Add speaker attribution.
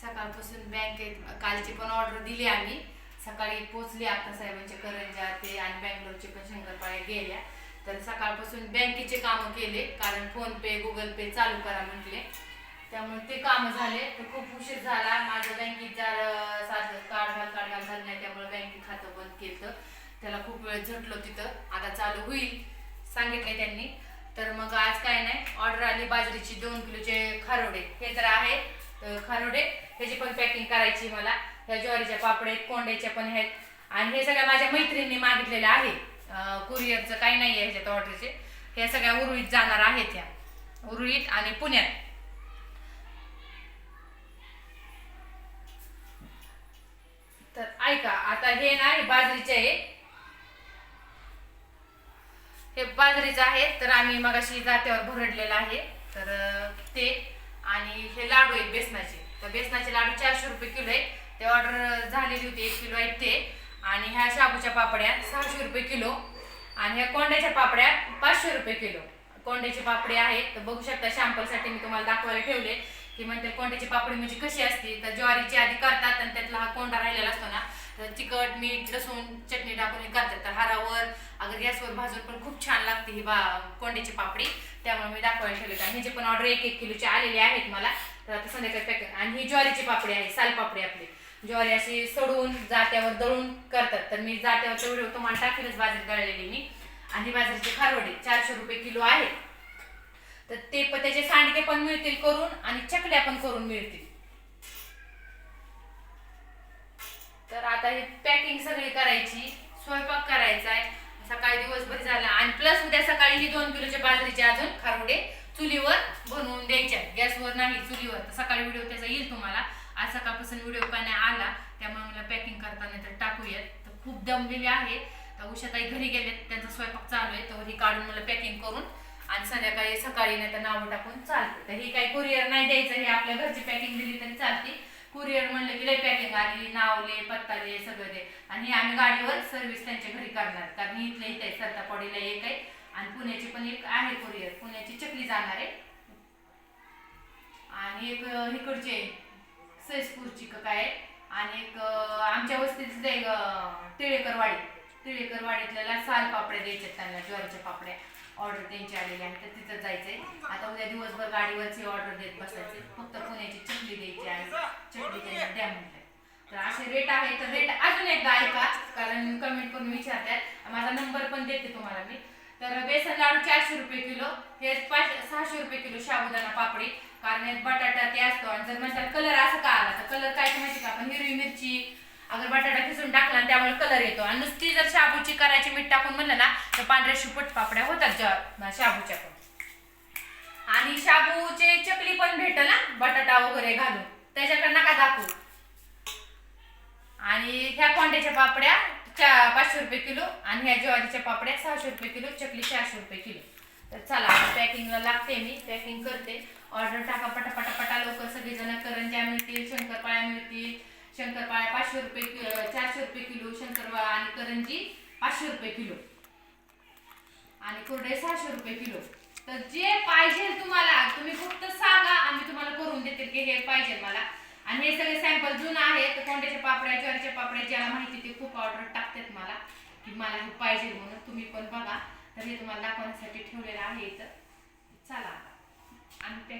Speaker 1: सकाळपासून बँकेत कालची पण ऑर्डर दिली आम्ही. सकाळी पोचली आता साहेबांच्या करंजा ते आणि बँगलोरचे पण शंकरपाळ्या गेल्या. तर सकाळपासून बँकेचे कामं केले कारण फोन पे गुगल पे चालू करा म्हटले. त्यामुळे ते कामं झाले. तर खूप उशीर झाला. माझं बँकेत जर साधं कार्ड घाल कार्ड झालं नाही त्यामुळे बँकेत खातं बंद केलं. त्याला खूप वेळ झटलो तिथं. आता चालू होईल सांगितले त्यांनी. तर मग आज काय नाही ऑर्डर आली बाजरीची दोन किलोचे खारोडे. हे तर आहे. खानोडे ह्याची पण पॅकिंग करायची मला. ह्या ज्वारीच्या पापड आहेत कोंड्याच्या पण आहेत. आणि हे सगळ्या माझ्या मैत्रिणींनी मागितलेलं आहे कुरिअरचं काही नाही आहे ह्याच्यात ऑर्डरचे ह्या सगळ्या उरुळीत जाणार आहेत ह्या. उरुळीत आणि पुण्यात. तर ऐका आता हे ना हे बाजरीचे आहे. हे बाजरीचं आहे तर आम्ही मगाशी जात्यावर भरडलेलं आहे. तर ते लाडू आहेत बेसनाचे. तर बेसनाचे लाडू चारशे रुपये किलो आहेत. ते ऑर्डर झालेली होती एक किलो आहेत ते. आणि ह्या शाबूच्या पापड्या सहाशे रुपये किलो. आणि ह्या कोंड्याच्या पापड्या पाचशे रुपये किलो. कोंड्याचे पापडी आहेत. तर बघू शकता शॅम्पलसाठी मी तुम्हाला दाखवायला ठेवले. की म्हणते कोंड्याची पापडी म्हणजे कशी असते. तर ज्वारीची आधी करतात आणि त्यातला हा कोंडा राहिलेला असतो ना तर तिखट मीठ लसूण चटणी टाकून हे करतात. तर हारावर अगर गॅसवर भाजून पण खूप छान लागते ही बा कोंड्याची पापडी. त्यामुळे मी दाखवायला ठेवले आणि ह्याचे पण ऑर्डर एक एक किलोचे आलेले आहेत मला. तर आता संध्याकाळी पॅक आणि ही ज्वारीची पापडी आहे सालपापडी आपली. ज्वारी अशी सोडून जात्यावर दळून करतात. तर मी जात्यावर व्हिडिओ तुम्हाला टाकेलच बाजरी दळलेली मी. आणि बाजरीचे खारवडे चारशे रुपये किलो आहे. तर ते पण त्याचे सांडके पण मिळतील करून आणि चकल्या पण करून मिळतील. तर आता हे पॅकिंग सगळी करायची स्वयंपाक करायचा आहे सकाळी दिवसभर झाला. आणि प्लस उद्या सकाळी ही दोन किलोचे बाजरीचे अजून खारवडे चुलीवर बनवून द्यायच्या. गॅसवर नाही चुलीवर. तर सकाळी व्हिडिओ त्याचा येईल तुम्हाला. आज सकाळपासून व्हिडिओ पण नाही आला. त्यामुळे मला पॅकिंग करताना तर टाकूयात. तर खूप दमलेली आहे. तर उषाताई घरी गेलेत. त्यांचा स्वयंपाक चालू आहे. तर ही काढून मला पॅकिंग करून आणि संध्याकाळी सकाळी नाही तर नावं टाकून चालते. तर ही काही कुरिअर नाही द्यायचं. हे आपल्या घरची पॅकिंग दिली तरी चालते. कुरिअर म्हणलं की लय पॅकिंग आली. नावले पत्ताले सगळं दे. आणि हे आम्ही गाडीवर सर्व्हिस त्यांच्या घरी करणार. कारण ही इथल्या इथे सरतापडीला एक आहे. आणि पुण्याची पण एक आहे कुरिअर पुण्याची चकली जाणार आहे. आणि एक इकडचे सैसपूरची का काय आणि एक आमच्या वस्तीच एक टिळेकरवाडी टिळेकरवाडीतल्या साल पापड्या द्यायच्या त्यांना ज्वारीच्या पापड्या. ऑर्डर त्यांची आलेली आहे. तर तिथं जायचंय. आता उद्या दिवसभर गाडीवरची ऑर्डर देत बसायचे फक्त पुण्याची चकली द्यायची आहे. चकली त्यांनी द्या म्हटलंय तर असे रेट आहे तर रेट अजून एकदा ऐका. कारण कमेंट करून विचारतात माझा नंबर पण देते तुम्हाला मी. तर बेसन लाडू चारशे रुपये किलो हे पाच सहाशे रुपये किलो साबुदाणा पापडी. कारण यात बटाटा ते असतो आणि जर म्हणतात कलर असं का आला तर कलर काय माहिती का आपण? हिरवी मिरची. अगर बटाटा खिसून टाकला आणि त्यामुळे कलर येतो. आणि नुसती जर शाबूची करायची मीठ टाकून म्हणलं ना तर पांढऱ्या शिपट पापड्या होतात ज्या शाबूच्या पण. आणि शाबूचे चकली पण भेटल ना बटाटा वगैरे घालून. त्याच्याकडे नका दाखवू. आणि ह्या कोंड्याच्या पापड्या चा पाचशे रुपये किलो आणि ह्या ज्वारीच्या पापड्या सहाशे रुपये किलो चकली चारशे रुपये किलो. तर चला पॅकिंगला लागते मी पॅकिंग करते. ऑर्डर टाका पटा पटा पटा लवकर. सगळेजण करंज्या मिळतील शंकरपाळ्या मिळतील. शंकरपाळ्या पाचशे रुपये चारशे रुपये किलो शंकरपाळ्या आणि करंजी पाचशे रुपये किलो. आणि कुरडे सहाशे रुपये किलो. तर जे पाहिजे तुम्हाला तुम्ही फक्त सांगा आम्ही तुम्हाला करून देते की हे पाहिजे मला आणि हे सगळे सॅम्पल जुनं आहेत तर कोंड्याच्या पापड्या ज्वारीच्या पापड्या ज्याला माहिती ते खूप ऑर्डर टाकतात मला की मला हे पाहिजे म्हणून. तुम्ही पण बघा. तर हे तुम्हाला दाखवण्यासाठी ठेवलेलं आहे इथं. चला आणि